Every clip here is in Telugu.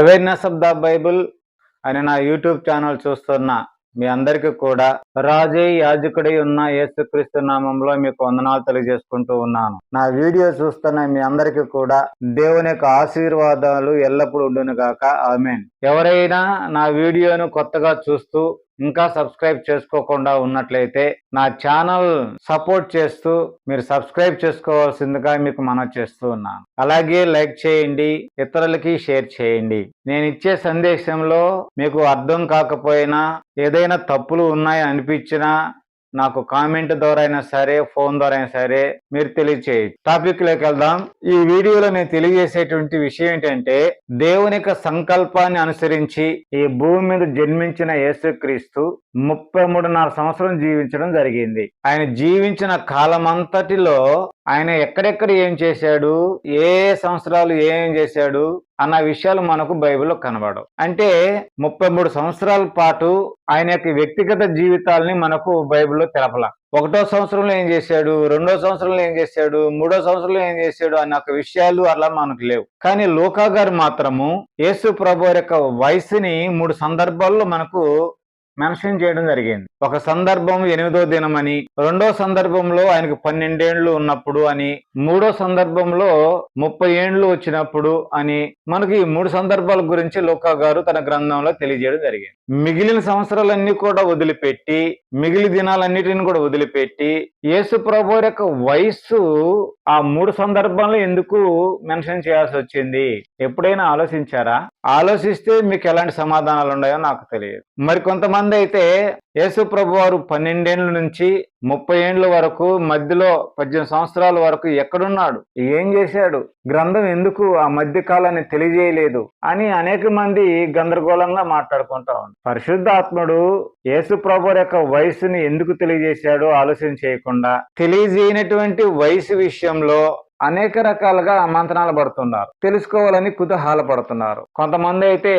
అవేర్నెస్ ఆఫ్ ద బైబుల్ అని నా యూట్యూబ్ ఛానల్ చూస్తున్న మీ అందరికీ కూడా రాజే యాజకుడై ఉన్న యేసుక్రీస్తు నామంలో మీకు వందనాలు తెలియజేసుకుంటూ ఉన్నాను. నా వీడియో చూస్తున్న మీ అందరికీ కూడా దేవుని యొక్క ఆశీర్వాదాలు ఎల్లప్పుడూ ఉండును గాక ఆమెన్. ఎవరైనా నా వీడియోను కొత్తగా చూస్తూ ఇంకా సబ్స్క్రైబ్ చేసుకోకుండా ఉన్నట్లయితే నా ఛానల్ సపోర్ట్ చేస్తూ మీరు సబ్స్క్రైబ్ చేసుకోవాల్సిందిగా మీకు మనం చేస్తూ ఉన్నాను. అలాగే లైక్ చేయండి ఇతరులకి షేర్ చేయండి. నేను ఇచ్చే సందేశంలో మీకు అర్థం కాకపోయినా ఏదైనా తప్పులు ఉన్నాయని అనిపించినా నాకు కామెంట్ ద్వారా అయినా సరే ఫోన్ ద్వారా అయినా సరే మీరు తెలియచేయచ్చు. టాపిక్లోకి వెళ్దాం. ఈ వీడియోలో నేను తెలియజేసేటువంటి విషయం ఏంటంటే దేవుని యొక్క సంకల్పాన్ని అనుసరించి ఈ భూమి మీద జన్మించిన యేసుక్రీస్తు ముప్పై మూడున్నర సంవత్సరం జీవించడం జరిగింది. ఆయన జీవించిన కాలమంతటిలో ఆయన ఎక్కడెక్కడ ఏం చేశాడు? ఏ ఏ సంవత్సరాలు ఏం చేశాడు? అన్న విషయాలు మనకు బైబిల్లో కనబడవు. అంటే ముప్పై మూడు సంవత్సరాల పాటు ఆయన యొక్క వ్యక్తిగత జీవితాల్ని మనకు బైబిల్లో తెలపల. ఒకటో సంవత్సరంలో ఏం చేశాడు? రెండో సంవత్సరంలో ఏం చేశాడు? మూడో సంవత్సరంలో ఏం చేశాడు? అన్న ఒక విషయాలు అలా మనకు లేవు. కానీ లోకా గారు మాత్రము యేసు ప్రభు యొక్క వయసుని మూడు సందర్భాల్లో మనకు మెన్షన్ చేయడం జరిగింది. ఒక సందర్భం ఎనిమిదో దినం అని రెండో సందర్భంలో ఆయనకు పన్నెండేండ్లు ఉన్నప్పుడు అని మూడో సందర్భంలో ముప్పై ఏండ్లు వచ్చినప్పుడు అని మనకి ఈ మూడు సందర్భాల గురించి లోకా గారు తన గ్రంథంలో తెలియజేయడం జరిగింది. మిగిలిన సంవత్సరాలన్నీ కూడా వదిలిపెట్టి మిగిలి దినాలన్నిటిని కూడా వదిలిపెట్టి యేసు ప్రభు యొక్క వయస్సు ఆ మూడు సందర్భాల్లో ఎందుకు మెన్షన్ చేయాల్సి వచ్చింది? ఎప్పుడైనా ఆలోచించారా? ఆలోచిస్తే మీకు ఎలాంటి సమాధానాలు ఉన్నాయో నాకు తెలియదు. మరి కొంతమంది అయితే యేసు ప్రభు వారు పన్నెండేండ్ల నుంచి ముప్పై ఏండ్ల వరకు మధ్యలో పద్దెనిమిది సంవత్సరాల వరకు ఎక్కడున్నాడు? ఏం చేశాడు? గ్రంథం ఎందుకు ఆ మధ్య కాలాన్ని తెలియజేయలేదు? అని అనేక మంది గందరగోళంగా మాట్లాడుకుంటా ఉన్నారు. పరిశుద్ధాత్ముడు యేసు ప్రభు యొక్క వయసుని ఎందుకు తెలియజేశాడో ఆలోచన చేయకుండా తెలియజేయనటువంటి వయసు విషయంలో అనేక రకాలుగా మంతనాలు పడుతున్నారు. తెలుసుకోవాలని కుతూహల పడుతున్నారు. కొంతమంది అయితే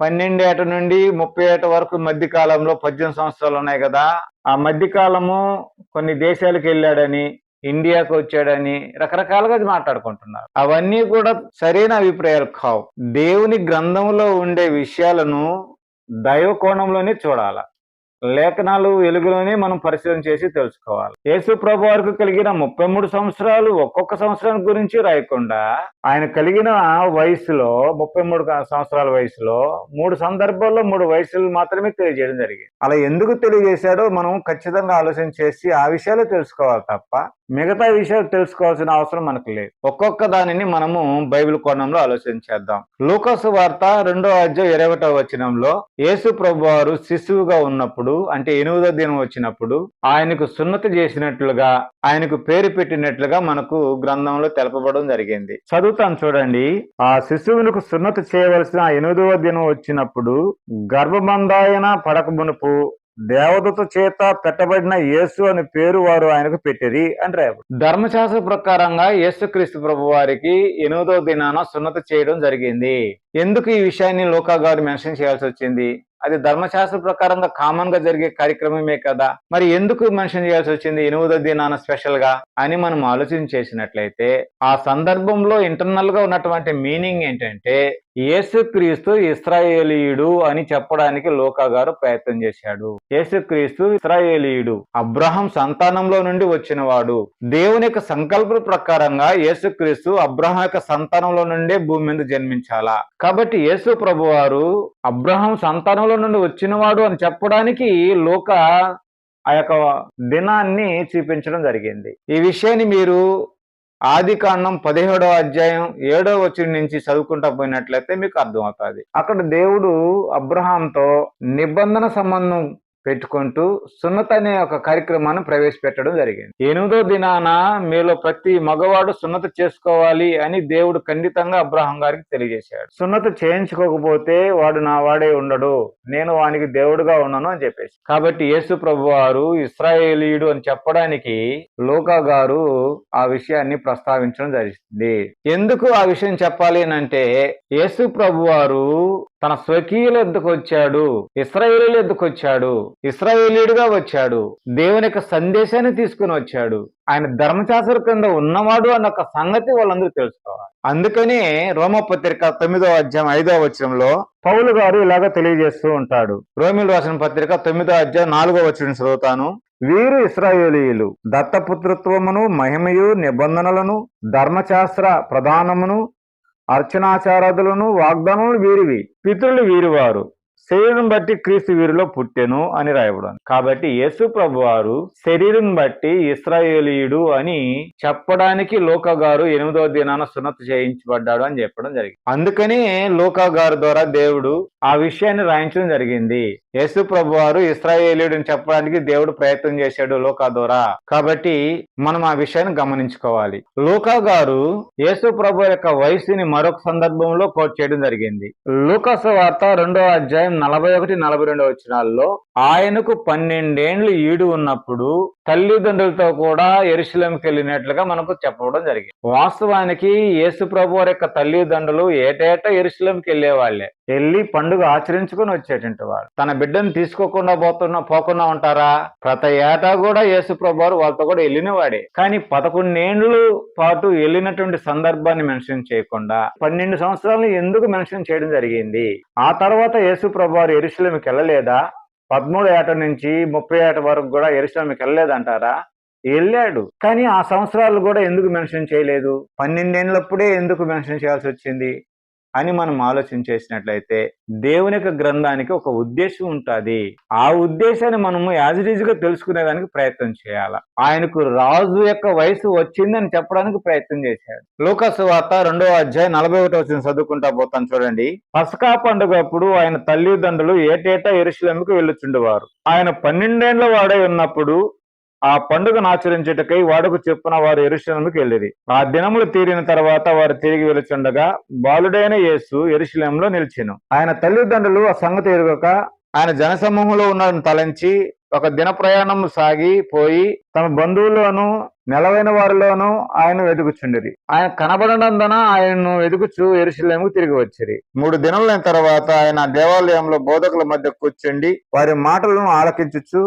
పన్నెండు ఏట నుండి ముప్పై ఏట వరకు మధ్య కాలంలో పద్దెనిమిది సంవత్సరాలు ఉన్నాయి కదా. ఆ మధ్య కాలము కొన్ని దేశాలకు వెళ్ళాడని ఇండియాకు వచ్చాడని రకరకాలుగా మాట్లాడుకుంటున్నారు. అవన్నీ కూడా సరైన అభిప్రాయాలు కావు. దేవుని గ్రంథంలో ఉండే విషయాలను దైవ కోణంలోనే చూడాల. లేఖనాలు వెలుగులోనే మనం పరిశీలన చేసి తెలుసుకోవాలి. యేసు ప్రభు వారికి కలిగిన ముప్పై మూడు సంవత్సరాలు ఒక్కొక్క సంవత్సరం గురించి రాయకుండా ఆయన కలిగిన వయసులో ముప్పై మూడు సంవత్సరాల వయసులో మూడు సందర్భాల్లో మూడు వయసులు మాత్రమే తెలియజేయడం జరిగింది. అలా ఎందుకు తెలియజేశాడో మనం ఖచ్చితంగా ఆలోచన చేసి ఆ విషయాలు తెలుసుకోవాలి తప్ప మిగతా విషయాలు తెలుసుకోవాల్సిన అవసరం మనకు లేదు. ఒక్కొక్క దానిని మనము బైబిల్ కోణంలో ఆలోచన చేద్దాం వార్త రెండో అధ్యాయం ఇరవై వచనంలో యేసు ప్రభు వారు శిశువుగా ఉన్నప్పుడు అంటే ఎనిమిదో దినం వచ్చినప్పుడు ఆయనకు సున్నతి చేసినట్లుగా ఆయనకు పేరు పెట్టినట్లుగా మనకు గ్రంథంలో తెలపబడడం జరిగింది. చదువుతాను చూడండి. ఆ శిశువునికి సున్నతి చేయవలసిన ఎనిమిదవ దినం వచ్చినప్పుడు గర్భబంధాయన పడక మునుపు దేవదత చేత పెట్టబడిన యేసు అని పేరు వారు ఆయనకు పెట్టిరి అని రాయబడి ధర్మశాస్త్ర ప్రకారంగా యేసుక్రీస్తు ప్రభు వారికి ఎనిమిదో దినాన సున్నతి చేయడం జరిగింది. ఎందుకు ఈ విషయాన్ని లోకా గారు మెన్షన్ చేయాల్సి వచ్చింది? అది ధర్మశాస్త్ర ప్రకారంగా కామన్గా జరిగే కార్యక్రమమే కదా. మరి ఎందుకు మెన్షన్ చేయాల్సి వచ్చింది ఎనిమిదో దినాన స్పెషల్గా అని మనం ఆలోచన చేసినట్లయితే ఆ సందర్భంలో ఇంటర్నల్గా ఉన్నటువంటి మీనింగ్ ఏంటంటే యేసుక్రీస్తు ఇస్రాయేలీయుడు అని చెప్పడానికి లోకా గారు ప్రయత్నం చేశాడు. యేసుక్రీస్తు ఇస్రాయేలీయుడు అబ్రహం సంతానంలో నుండి వచ్చినవాడు. దేవుని యొక్క సంకల్ప ప్రకారంగా యేసుక్రీస్తు అబ్రహం యొక్క సంతానంలో నుండే భూమి మీద జన్మించాలా. కాబట్టి యేసు ప్రభు వారు అబ్రహం సంతానంలో నుండి వచ్చినవాడు అని చెప్పడానికి లోక ఆ యొక్క దినాన్ని చూపించడం జరిగింది. ఈ విషయాన్ని మీరు ఆది కాండం పదిహేడవ అధ్యాయం ఏడవ వచ్చి నుంచి చదువుకుంటా పోయినట్లయితే మీకు అర్థమవుతుంది. అక్కడ దేవుడు అబ్రహాంతో నిబంధన సంబంధం పెట్టుకుంటూ సున్నత అనే ఒక కార్యక్రమాన్ని ప్రవేశపెట్టడం జరిగింది. ఎనిమిదో దినాన మీలో ప్రతి మగవాడు సున్నత చేసుకోవాలి అని దేవుడు ఖండితంగా అబ్రహం గారికి తెలియజేశాడు. సున్నత చేయించుకోకపోతే వాడు నా వాడే ఉండడు నేను వానికి దేవుడుగా ఉన్నాను అని చెప్పేసి. కాబట్టి యేసు ప్రభు వారు ఇస్రాయేలీయుడు అని చెప్పడానికి లోకా గారు ఆ విషయాన్ని ప్రస్తావించడం జరిగింది. ఎందుకు ఆ విషయం చెప్పాలి అని అంటే యేసు ప్రభు వారు తన స్వకీయుల ఎందుకు వచ్చాడు? ఇస్రాయేలీలు ఎందుకు వచ్చాడు? ఇస్రాయేలీడుగా వచ్చాడు. దేవుని యొక్క సందేశాన్ని తీసుకుని వచ్చాడు. ఆయన ధర్మశాస్త్ర కింద ఉన్నవాడు అన్న ఒక సంగతి వాళ్ళందరూ తెలుసుకోవాలి. అందుకనే రోమపత్రిక తొమ్మిదో అధ్యాయం ఐదో వచనంలో పౌలు గారు ఇలాగ తెలియజేస్తూ ఉంటాడు. రోమిల్ రాసిన పత్రిక తొమ్మిదో అధ్యాయం నాలుగో వచనం చదువుతాను. వీరు ఇస్రాయేలీయులు. దత్తపుత్రత్వమును మహిమయు నిబంధనలను ధర్మశాస్త్ర ప్రధానమును అర్చనాచారాదులను వాగ్దానములు వీరివి. పితృలు వీరివారు. శరీరం బట్టి క్రీస్తు వీరిలో పుట్టెను అని రాయబడింది. కాబట్టి యేసు ప్రభు వారు శరీరం బట్టి ఇస్రాయేలీయుడు అని చెప్పడానికి లోక గారు ఎనిమిదవ దినాన సున్నత చేయించబడ్డాడు అని చెప్పడం జరిగింది. అందుకనే లోకగారు ద్వారా దేవుడు ఆ విషయాన్ని రాయించడం జరిగింది. యేసు ప్రభు వారు ఇస్రాయేలీయుడు అని చెప్పడానికి దేవుడు ప్రయత్నం చేశాడు లోకా ద్వారా. కాబట్టి మనం ఆ విషయాన్ని గమనించుకోవాలి. లోకా గారు యేసు ప్రభు యొక్క వయసుని మరొక సందర్భంలో కోట్ చేయడం జరిగింది. లోకస్ వార్త రెండో అధ్యాయం నలభై ఒకటి నలభై రెండు వచ్చినాల్లో ఆయనకు పన్నెండేండ్లు ఈడు ఉన్నప్పుడు తల్లిదండ్రులతో కూడా ఎరుశలంకి వెళ్ళినట్లుగా మనకు చెప్పడం జరిగింది. వాస్తవానికి యేసు ప్రభు వారి యొక్క తల్లిదండ్రులు ఏటేటా ఎరుశలంకి వెళ్ళేవాళ్ళే వెళ్ళి పండుగ ఆచరించుకొని వచ్చేటంటే వాడు తన బిడ్డను తీసుకోకుండా పోతున్నా పోకుండా ఉంటారా? ప్రతి ఏటా కూడా యేసు ప్రభు వారు వాళ్ళతో కూడా వెళ్ళినవాడే. కానీ పదకొండేండ్లు పాటు వెళ్ళినటువంటి సందర్భాన్ని మెన్షన్ చేయకుండా పన్నెండు సంవత్సరాలను ఎందుకు మెన్షన్ చేయడం జరిగింది? ఆ తర్వాత యేసు ప్రభు వారు ఎరుశలంకి వెళ్ళలేదా? పదమూడు ఏట నుంచి ముప్పై ఏట వరకు కూడా ఎరుశలంకి వెళ్ళలేదంటారా? వెళ్ళాడు. కానీ ఆ సంవత్సరాలు కూడా ఎందుకు మెన్షన్ చేయలేదు? పన్నెండేళ్ళప్పుడే ఎందుకు మెన్షన్ చేయాల్సి వచ్చింది? అని మనం ఆలోచన చేసినట్లయితే దేవుని యొక్క గ్రంథానికి ఒక ఉద్దేశం ఉంటుంది. ఆ ఉద్దేశాన్ని మనము యాజ్ ఇట్ ఈజ్గా తెలుసుకునేదానికి ప్రయత్నం చేయాలి. ఆయనకు రాజు యొక్క వయసు వచ్చిందని చెప్పడానికి ప్రయత్నం చేశాడు. లోకస్ వార్త రెండవ అధ్యాయం నలభై ఒకటి వచ్చిన చదువుకుంటా పోతాను చూడండి. పసకా పండుగ అప్పుడు ఆయన తల్లిదండ్రులు ఏటేటా ఎరుశలంకి వెళ్ళుచుండేవారు. ఆయన పన్నెండేండ్ల వాడై ఉన్నప్పుడు ఆ పండుగను ఆచరించుటకై వాడుకు చెప్పున వారు ఎరుశలంకి వెళ్ళిరి ఆ దినములు తీరిన తర్వాత వారు తిరిగి వెలుచుండగా బాలుడైన యేసు ఎరుశలంలో నిలిచెను. ఆయన తల్లిదండ్రులు ఆ సంగతి ఎరుగక ఆయన జనసమూహంలో ఉన్న తలంచి ఒక దిన ప్రయాణం సాగి పోయి తమ బంధువుల్లోనూ నెలవైన వారిలోనూ ఆయన వెతుకుచుండిరి ఆయన కనబడనందున ఆయనను వెతుకుచు ఎరుశలేముకు తిరిగి వచ్చిరి మూడు దినములైన తర్వాత ఆయన దేవాలయంలో బోధకుల మధ్య కూర్చుండి వారి మాటలను ఆలకించుచు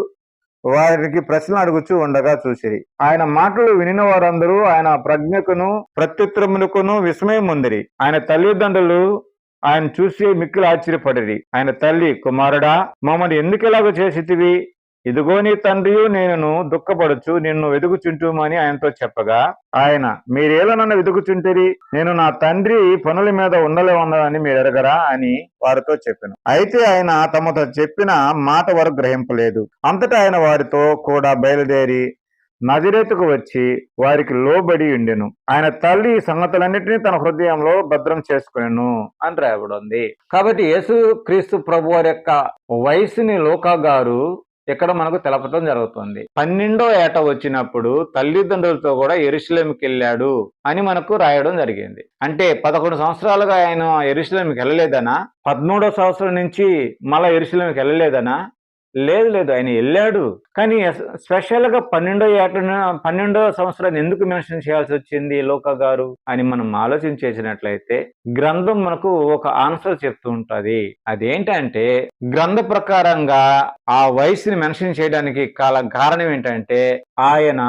వారికి ప్రశ్నలు అడుగుచూ ఉండగా చూసిరి. ఆయన మాటలు వినిన వారందరూ ఆయన ప్రజ్ఞకును ప్రత్యుత్తరములకును విస్మయం ఉందిరి ఆయన తల్లిదండ్రులు ఆయన చూసి మిక్కిలు ఆశ్చర్యపడిరి ఆయన తల్లి కుమారుడా మమ్మల్ని ఎందుకు ఇలాగ చేసితివి? ఇదిగో నీ తండ్రియు నేను దుఃఖపడుచు నిన్ను వెతుకుచుంటుమని ఆయనతో చెప్పగా ఆయన మీరేలా నన్ను వెతుకుచుంటిరి నేను నా తండ్రి పనుల మీద ఉండలే ఉన్నదని మీరు ఎరగరా అని వారితో చెప్పాను. అయితే ఆయన తమతో చెప్పిన మాట వరకు గ్రహింపలేదు. అంతటా ఆయన వారితో కూడా బయలుదేరి నజరేతుకు వచ్చి వారికి లోబడి ఉండెను. ఆయన తల్లి సంగతులన్నింటినీ తన హృదయంలో భద్రం చేసుకునేను అని రాయబడింది. కాబట్టి యేసు క్రీస్తు ప్రభు వారి యొక్క వయసుని లోకా గారు ఇక్కడ మనకు తెలపటం జరుగుతుంది. పన్నెండో ఏట వచ్చినప్పుడు తల్లిదండ్రులతో కూడా ఎరుశలేంకి వెళ్ళాడు అని మనకు రాయడం జరిగింది. అంటే పదకొండు సంవత్సరాలుగా ఆయన ఎరుశలేంకి వెళ్ళలేదనా? పదమూడో సంవత్సరం నుంచి మళ్ళా ఎరుశలేంకి వెళ్ళలేదనా? లేదు లేదు ఆయన వెళ్ళాడు. కానీ స్పెషల్గా పన్నెండో ఏట పన్నెండో సంవత్సరాన్ని ఎందుకు మెన్షన్ చేయాల్సి వచ్చింది లోక గారు అని మనం ఆలోచన చేసినట్లయితే గ్రంథం మనకు ఒక ఆన్సర్ చెప్తూ ఉంటుంది. అదేంటంటే గ్రంథ ప్రకారంగా ఆ వయసుని మెన్షన్ చేయడానికి కాల కారణం ఏంటంటే ఆయన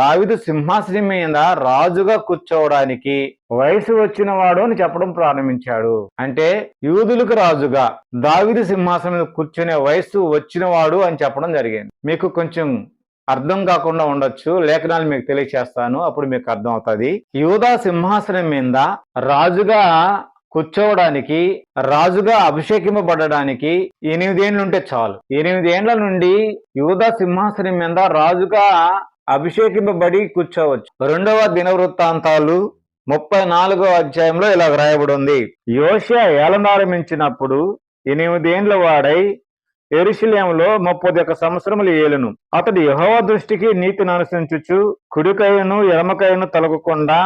దావిదు సింహాసనం మీద రాజుగా కూర్చోవడానికి వయసు వచ్చిన వాడు అని చెప్పడం ప్రారంభించాడు. అంటే యూదులకు రాజుగా దావిదు సింహాసనం మీద కూర్చునే వయసు వచ్చినవాడు అని చెప్పడం జరిగింది. మీకు కొంచెం అర్థం కాకుండా ఉండొచ్చు. లేఖనాలు మీకు తెలియచేస్తాను. అప్పుడు మీకు అర్థం అవుతుంది యూదా సింహాసనం మీద రాజుగా కూర్చోవడానికి రాజుగా అభిషేకింపబడడానికి ఎనిమిదేండ్లు ఉంటే చాలు. ఎనిమిదేండ్ల నుండి యూదా సింహాసనం మీద రాజుగా అభిషేకింపబడి కూర్చోవచ్చు. రెండవ దినవృత్తాంతాలు ముప్పై నాలుగో అధ్యాయంలో ఇలా వ్రాయబడి ఉంది. యోష ఏలనారంభించినప్పుడు ఎనిమిదేండ్ల వాడై ఎరుశల్యంలో ముప్పది ఒక సంవత్సరములు ఏలును. అతడు యహోవ దృష్టికి నీతిని అనుసరించుచు కుడికైను ఎడమకైను తలగకుండా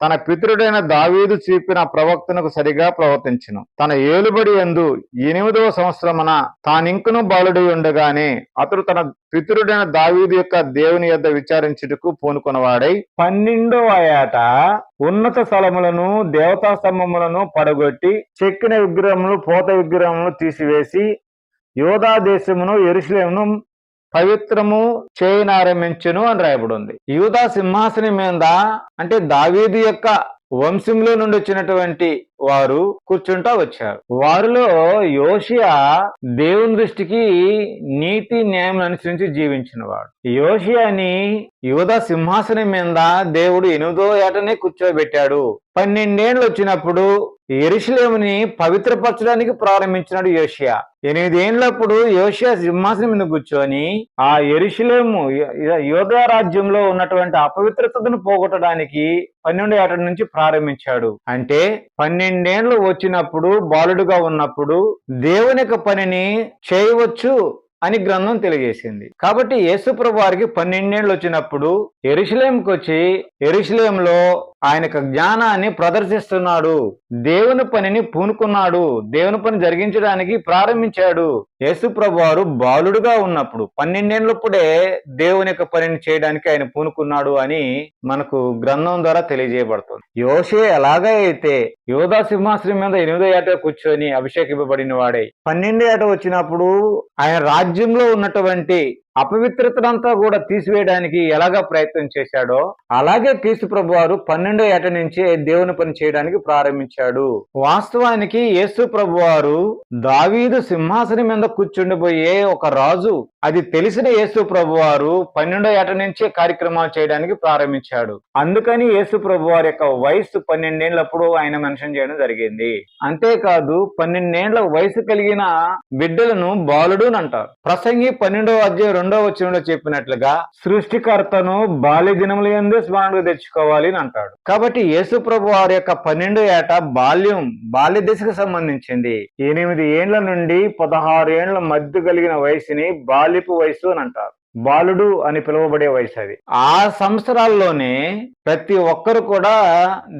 తన పితృడైన దావీదు చూపిన ప్రవక్తనకు సరిగా ప్రవర్తించును. తన ఏలుబడి ఎందు ఎనిమిదవ సంవత్సరమున తానింకను బాలుడై ఉండగానే అతడు తన పితృడైన దావీదు యొక్క దేవుని యొద్ద విచారించుటకు పూనుకున్నవాడై పన్నెండవ ఏట ఉన్నత స్థలములను దేవతా స్తంభములను పడగొట్టి చెక్కిన విగ్రహములు పోత విగ్రహములు తీసివేసి యోధా దేశమును ఎరుసలేమును పవిత్రము చేయనారంభించును అని రాయబడి ఉంది యూదా సింహాసనం మీద అంటే దావీది యొక్క వంశంలో నుండి వచ్చినటువంటి వారు కూర్చుంటా వచ్చారు. వారిలో యోషియా దేవుని దృష్టికి నీతి న్యాయం అనుసరించి జీవించిన వాడు యోషియాని యువత సింహాసనం మీద దేవుడు ఎనిమిదో ఏటనే కూర్చోబెట్టాడు. పన్నెండేళ్ళు వచ్చినప్పుడు ఎరుషులేముని పవిత్రపరచడానికి ప్రారంభించినాడు యోషియా. ఎనిమిదేళ్ళప్పుడు యోషియా సింహాసనం మీద కూర్చొని ఆ ఎరుషులేము యోధా రాజ్యంలో ఉన్నటువంటి అపవిత్రతను పోగొట్టడానికి పన్నెండు ఏట నుంచి ప్రారంభించాడు. అంటే పన్నెండు పన్నెండేళ్ళు వచ్చినప్పుడు బాలుడుగా ఉన్నప్పుడు దేవుని పనిని చేయవచ్చు అని గ్రంథం తెలియజేసింది. కాబట్టి యేసుప్రభు వారికి పన్నెండేళ్ళు వచ్చినప్పుడు ఎరుషులేంకి వచ్చి ఎరుషులేంలో ఆయన జ్ఞానాన్ని ప్రదర్శిస్తున్నాడు. దేవుని పనిని పూనుకున్నాడు. దేవుని పని జరిగించడానికి ప్రారంభించాడు. యేసుప్రభు వారు బాలుడుగా ఉన్నప్పుడు పన్నెండేళ్ళప్పుడే దేవుని యొక్క పనిని చేయడానికి ఆయన పూనుకున్నాడు అని మనకు గ్రంథం ద్వారా తెలియజేయబడుతుంది. యోషే ఎలాగైతే యోధా సింహాసనం మీద ఎనిమిదో ఏట కూర్చొని అభిషేకింపబడిన వాడే పన్నెండో ఏట వచ్చినప్పుడు ఆయన రాజ్యంలో ఉన్నటువంటి అపవిత్రతనంతా కూడా తీసివేయడానికి ఎలాగా ప్రయత్నం చేశాడో అలాగే క్రీస్తు ప్రభు వారు పన్నెండో ఏట నుంచే దేవుని పని చేయడానికి ప్రారంభించాడు. వాస్తవానికి యేసు ప్రభు వారు దావీదు సింహాసనం మీద కూర్చుండిపోయే ఒక రాజు అది తెలిసిన యేసు ప్రభు వారు పన్నెండో ఏట నుంచే కార్యక్రమాలు చేయడానికి ప్రారంభించాడు. అందుకని యేసు ప్రభు వారి యొక్క వయసు పన్నెండేళ్ళప్పుడు ఆయన మెన్షన్ చేయడం జరిగింది. అంతేకాదు పన్నెండేళ్ళ వయసు కలిగిన బిడ్డలను బాలుడు అని అంటారు. ప్రసంగి పన్నెండో అధ్యాయం రెండవ వచనంలో చెప్పినట్లుగా సృష్టికర్తను బాల్య దినముల ఎందు స్మరణకు తెచ్చుకోవాలి అని అంటాడు. కాబట్టి యేసు ప్రభు వారి యొక్క పన్నెండు ఏట బాల్యం బాల్య దశకు సంబంధించింది. ఎనిమిది ఏండ్ల నుండి పదహారు ఏండ్ల మధ్య కలిగిన వయసుని బాల్యపు వయసు అని అంటారు. బాలుడు అని పిలువబడే వయసు అది. ఆ సంవత్సరాల్లోనే ప్రతి ఒక్కరు కూడా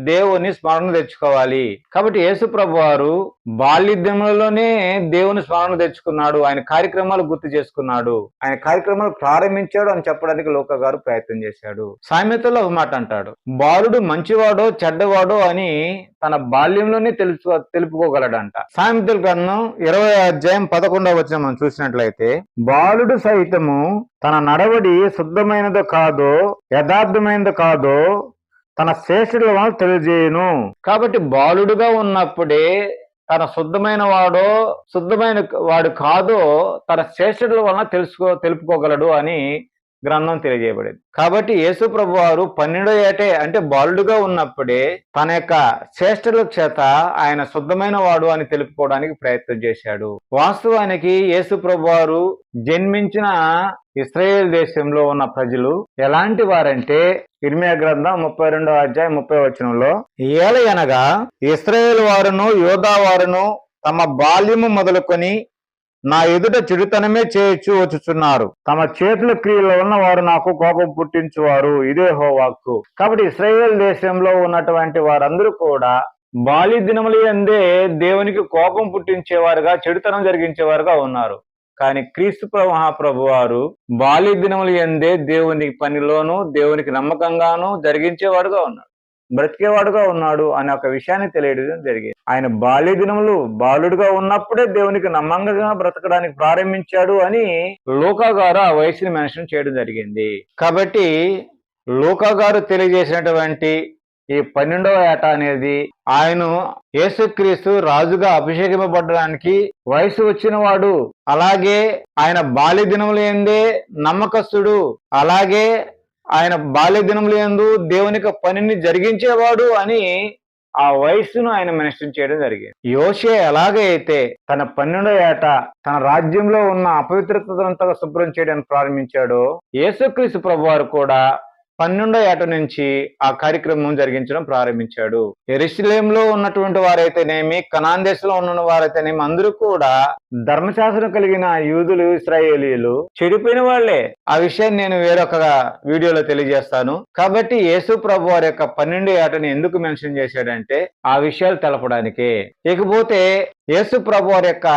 దేవుని స్మరణ తెచ్చుకోవాలి. కాబట్టి యేసుప్రభు వారు బాల్యద్యములలోనే దేవుని స్మరణ తెచ్చుకున్నాడు. ఆయన కార్యక్రమాలు గుర్తు చేసుకున్నాడు. ఆయన కార్యక్రమాలు ప్రారంభించాడు అని చెప్పడానికి లోక గారు ప్రయత్నం చేశాడు. సామెతలో ఒక మాట అంటాడు. బాలుడు మంచివాడో చెడ్డవాడో అని తన బాల్యంలోనే తెలుసు తెలుపుకోగలడంట. సామెతల గ్రంథం ఇరవై అధ్యాయం పదకొండవ వచ్చిన మనం చూసినట్లయితే బాలుడు సైతము తన నడవడి శుద్ధమైనదో కాదో యథార్థమైంది కాదో తన శ్రేష్ఠుల వలన తెలియజేయను. కాబట్టి బాలుడుగా ఉన్నప్పుడే తన శుద్ధమైన వాడో శుద్ధమైన వాడు కాదో తన శేషుడుల వలన తెలుసుకో తెలుపుకోగలడు అని గ్రంథం తెలియజేయబడింది. కాబట్టి యేసు ప్రభు వారు పన్నెండో ఏటే అంటే బాలుడుగా ఉన్నప్పుడే తన యొక్క శ్రేష్ఠుల చేత ఆయన శుద్ధమైన వాడు అని తెలుపుకోవడానికి ప్రయత్నం చేశాడు. వాస్తవానికి యేసు ప్రభు వారు జన్మించిన ఇస్రాయేల్ దేశంలో ఉన్న ప్రజలు ఎలాంటి వారంటే ఇర్మియా గ్రంథం ముప్పై రెండవ అధ్యాయం ముప్పై వచనంలో ఏలయనగా ఇస్రాయేల్ వారును యోధా వారును తమ బాల్యము మొదలుకొని నా ఎదుట చెడుతనమే చేయొచ్చు వచ్చుచున్నారు. తమ చేతుల క్రియలో ఉన్న వారు నాకు కోపం పుట్టించువారు. ఇదే హోవాక్కు. కాబట్టి ఇస్రాయేల్ దేశంలో ఉన్నటువంటి వారందరూ కూడా బాలి దినములు ఎందే దేవునికి కోపం పుట్టించేవారుగా చెడుతనం జరిగించేవారుగా ఉన్నారు. కానీ క్రీస్తు మహాప్రభు వారు బాల్య దినములు ఎందే దేవుని పనిలోను దేవునికి నమ్మకంగాను జరిగించేవారుగా ఉన్నారు. బ్రతికేవాడుగా ఉన్నాడు అనే ఒక విషయాన్ని తెలియడం జరిగింది. ఆయన బాల్య దినములు బాలుడుగా ఉన్నప్పుడే దేవునికి నమ్మకంగా బ్రతకడానికి ప్రారంభించాడు అని లోకా గారు ఆ వయసుని మెన్షన్ చేయడం జరిగింది. కాబట్టి లోకా గారు తెలియజేసినటువంటి ఈ పన్నెండవ ఏట అనేది ఆయన యేసుక్రీస్తు రాజుగా అభిషేకింపబడడానికి వయసు వచ్చిన వాడు అలాగే ఆయన బాల్య దినములు ఏందే నమ్మకస్తుడు. అలాగే ఆయన బాల్య దినములందు దేవుని యొక్క పనిని జరిగించేవాడు అని ఆ వయస్సును ఆయన మెన్షన్ చేయడం జరిగింది. యోషే ఎలాగైతే తన పన్నెండో ఏట తన రాజ్యంలో ఉన్న అపవిత్రతంతా శుభ్రం చేయడానికి ప్రారంభించాడో యేసుక్రీస్తు ప్రభు వారు కూడా పన్నెండో ఏట నుంచి ఆ కార్యక్రమం జరిగించడం ప్రారంభించాడు. ఎరుసలేంలో ఉన్నటువంటి వారైతేనేమి కనాన్ దేశంలో ఉన్న వారైతేనేమి అందరూ కూడా ధర్మశాస్త్రం కలిగిన యూదులు ఇస్రాయేలీలు చెడిపోయిన వాళ్ళే ఆ విషయాన్ని నేను వేరొక వీడియోలో తెలియజేస్తాను. కాబట్టి యేసు ప్రభు వారి యొక్క పన్నెండు ఏటని ఎందుకు మెన్షన్ చేశాడంటే ఆ విషయాలు తెలపడానికే. ఇకపోతే యేసు ప్రభు వారి యొక్క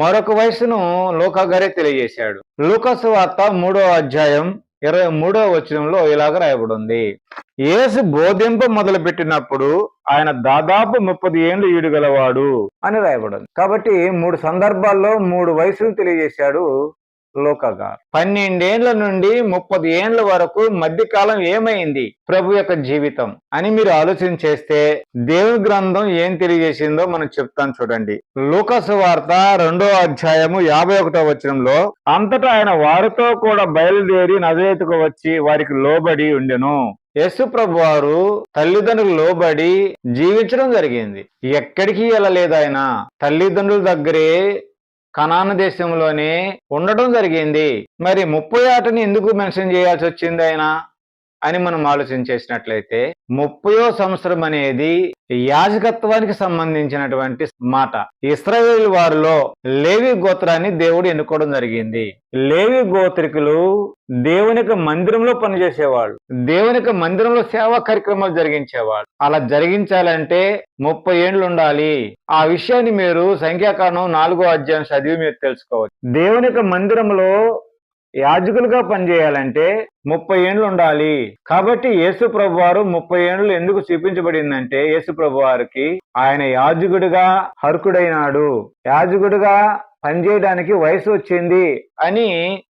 మరొక వయసును లోకా గారే తెలియజేశాడు. లూకసు వార్త మూడో అధ్యాయం ఇరవై మూడో వచనంలో ఇలాగ రాయబడింది. యేసు బోధింప మొదలు పెట్టినప్పుడు ఆయన దాదాపు ముప్పది ఏండ్లు ఈడుగలవాడు అని రాయబడింది. కాబట్టి మూడు సందర్భాల్లో మూడు వయసులు తెలియజేశాడు లోకగా. పన్నెండేండ్ల నుండి ముప్పది ఏండ్ల వరకు మధ్యకాలం ఏమైంది? ప్రభు యొక్క జీవితం అని మీరు ఆలోచన చేస్తే దేవుని గ్రంథం ఏం తెలియజేసిందో మనం చెప్తాను చూడండి. లోకసు వార్త రెండో అధ్యాయము యాభై ఒకటో వచనంలో అంతటా ఆయన వారితో కూడా బయలుదేరి నజరేతుకు వచ్చి వారికి లోబడి ఉండెను. యేసు ప్రభు వారు తల్లిదండ్రులు లోబడి జీవించడం జరిగింది. ఎక్కడికి వెళ్ళలేదు ఆయన. తల్లిదండ్రుల దగ్గరే కనాన దేశంలోనే ఉండటం జరిగింది. మరి ముప్పై ఆటని ఎందుకు మెన్షన్ చేయాల్సి వచ్చింది ఆయన? అని మనం ఆలోచన చేసినట్లయితే ముప్పయో సంవత్సరం అనేది యాజకత్వానికి సంబంధించినటువంటి మాట. ఇస్రాయేల్ వారిలో లేవి గోత్రాన్ని దేవుడు ఎన్నుకోవడం జరిగింది. లేవి గోత్రికులు దేవునికి మందిరంలో పనిచేసేవాళ్ళు. దేవునికి మందిరంలో సేవా కార్యక్రమాలు జరిగించేవాళ్ళు. అలా జరిగించాలంటే ముప్పై ఏండ్లు ఉండాలి. ఆ విషయాన్ని మీరు సంఖ్యాకారణం నాలుగో అధ్యాయం చదివి మీరు తెలుసుకోవచ్చు. దేవునికి మందిరంలో యాజకులుగా పనిచేయాలంటే ముప్పై ఏండ్లు ఉండాలి. కాబట్టి యేసు ప్రభు వారు ముప్పై ఏండ్లు ఎందుకు చూపించబడిందంటే యేసు ప్రభు వారికి ఆయన యాజకుడిగా హర్కుడైనాడు. యాజకుడిగా పనిచేయడానికి వయసు వచ్చింది అని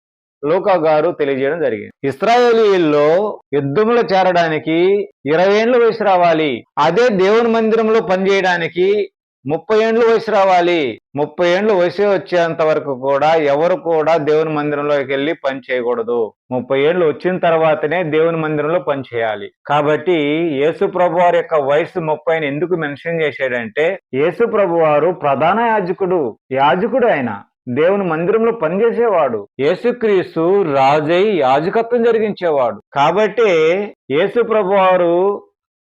లోకా గారు తెలియజేయడం జరిగింది. ఇస్రాయేలీల్లో యుద్ధములు చేరడానికి ఇరవై ఏండ్ల వయసు రావాలి. అదే దేవుని మందిరంలో పనిచేయడానికి ముప్పై ఏండ్లు వయసు రావాలి. ముప్పై ఏండ్లు వయసు వచ్చేంత వరకు కూడా ఎవరు కూడా దేవుని మందిరంలోకి వెళ్ళి పని చేయకూడదు. ముప్పై ఏళ్ళు వచ్చిన తర్వాతనే దేవుని మందిరంలో పని చేయాలి. కాబట్టి యేసు ప్రభు వారి యొక్క వయసు ముప్పైని ఎందుకు మెన్షన్ చేశాడంటే యేసు ప్రభు వారు ప్రధాన యాజకుడు యాజకుడు ఆయన. దేవుని మందిరంలో పనిచేసేవాడు యేసుక్రీస్తు రాజై యాజకత్వం జరిగించేవాడు. కాబట్టి యేసు ప్రభు వారు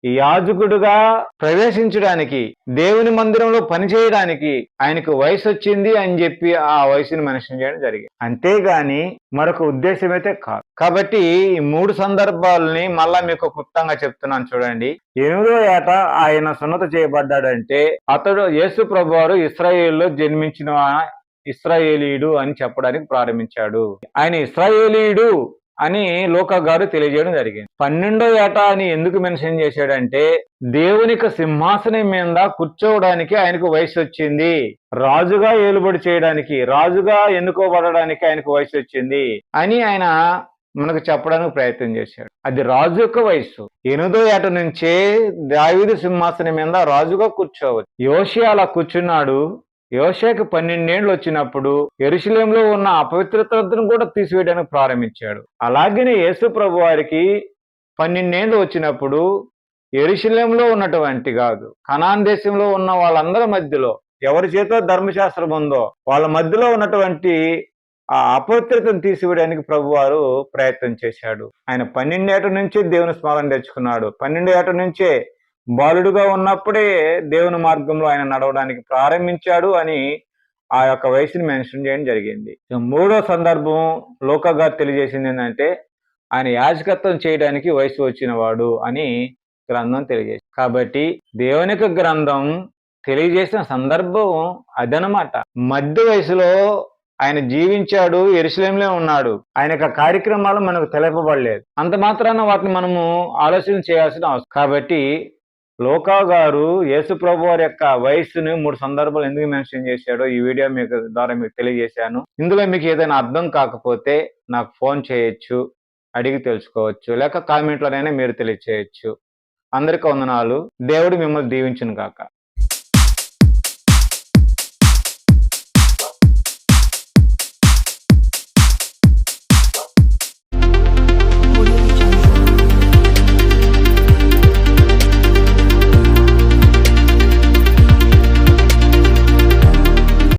యాజకుడుగా ప్రవేశించడానికి దేవుని మందిరంలో పనిచేయడానికి ఆయనకు వయసు వచ్చింది అని చెప్పి ఆ వయసుని మెన్షన్ చేయడం జరిగింది. అంతేగాని మరొక ఉద్దేశం అయితే కాదు. కాబట్టి ఈ మూడు సందర్భాలని మళ్ళా మీకు క్లుప్తంగా చెప్తున్నాను చూడండి. ఎనిమిదో ఏట ఆయన సున్నత చేయబడ్డాడంటే అతడు యేసు ప్రభు వారు ఇస్రాయేల్లో జన్మించిన ఇస్రాయేలీయుడు అని చెప్పడానికి ప్రారంభించాడు. ఆయన ఇస్రాయేలీయుడు అని లోక గారు తెలియజేయడం జరిగింది. పన్నెండో ఏట అని ఎందుకు మెన్షన్ చేశాడంటే దేవునిక సింహాసనం మీద కూర్చోవడానికి ఆయనకు వయసు వచ్చింది. రాజుగా ఏలుబడి చేయడానికి రాజుగా ఎన్నుకోబడడానికి ఆయనకు వయసు వచ్చింది అని ఆయన మనకు చెప్పడానికి ప్రయత్నం చేశాడు. అది రాజు యొక్క వయస్సు. ఎనిమిదో ఏట నుంచే దావిదు సింహాసనం మీద రాజుగా కూర్చోవచ్చు. యోషి అలా కూర్చున్నాడు. యోషేకు పన్నెండేండ్లు వచ్చినప్పుడు ఎరుశలేంలో ఉన్న అపవిత్రతను కూడా తీసివేయడానికి ప్రారంభించాడు. అలాగనే యేసు ప్రభు వారికి పన్నెండేండ్లు వచ్చినప్పుడు ఎరుశలేంలో ఉన్నటువంటి కాదు కనాన్ దేశంలో ఉన్న వాళ్ళందరి మధ్యలో ఎవరి చేత ధర్మశాస్త్రం ఉందో వాళ్ళ మధ్యలో ఉన్నటువంటి ఆ అపవిత్రతను తీసివేయడానికి ప్రభు వారు ప్రయత్నం చేశాడు. ఆయన పన్నెండేట నుంచే దేవుని స్మరణ తెచ్చుకున్నాడు. పన్నెండు ఏట నుంచే బాలుడుగా ఉన్నప్పుడే దేవుని మార్గంలో ఆయన నడవడానికి ప్రారంభించాడు అని ఆ యొక్క వయసుని మెన్షన్ చేయడం జరిగింది. మూడో సందర్భం లోకగా తెలియజేసింది ఏంటంటే ఆయన యాజకత్వం చేయడానికి వయసు వచ్చినవాడు అని గ్రంథం తెలియజేసి కాబట్టి దేవునికి గ్రంథం తెలియజేసిన సందర్భం అదనమాట. మధ్య వయసులో ఆయన జీవించాడు ఎరుసలేంలో ఉన్నాడు. ఆయన యొక్క కార్యక్రమాలు మనకు తెలపబడలేదు. అంత మాత్రాన వాటిని మనము ఆలోచన చేయాల్సిన అవసరం. కాబట్టి లోకా గారు యేసుప్రభు వారి యొక్క వయస్సుని మూడు సందర్భాలు ఎందుకు మెన్షన్ చేశాడో ఈ వీడియో మీకు ద్వారా మీకు తెలియజేశాను. ఇందులో మీకు ఏదైనా అర్థం కాకపోతే నాకు ఫోన్ చేయొచ్చు అడిగి తెలుసుకోవచ్చు లేక కామెంట్లోనైనా మీరు తెలియచేయచ్చు. అందరికీ వందనాలు. దేవుడు మిమ్మల్ని దీవించును కాక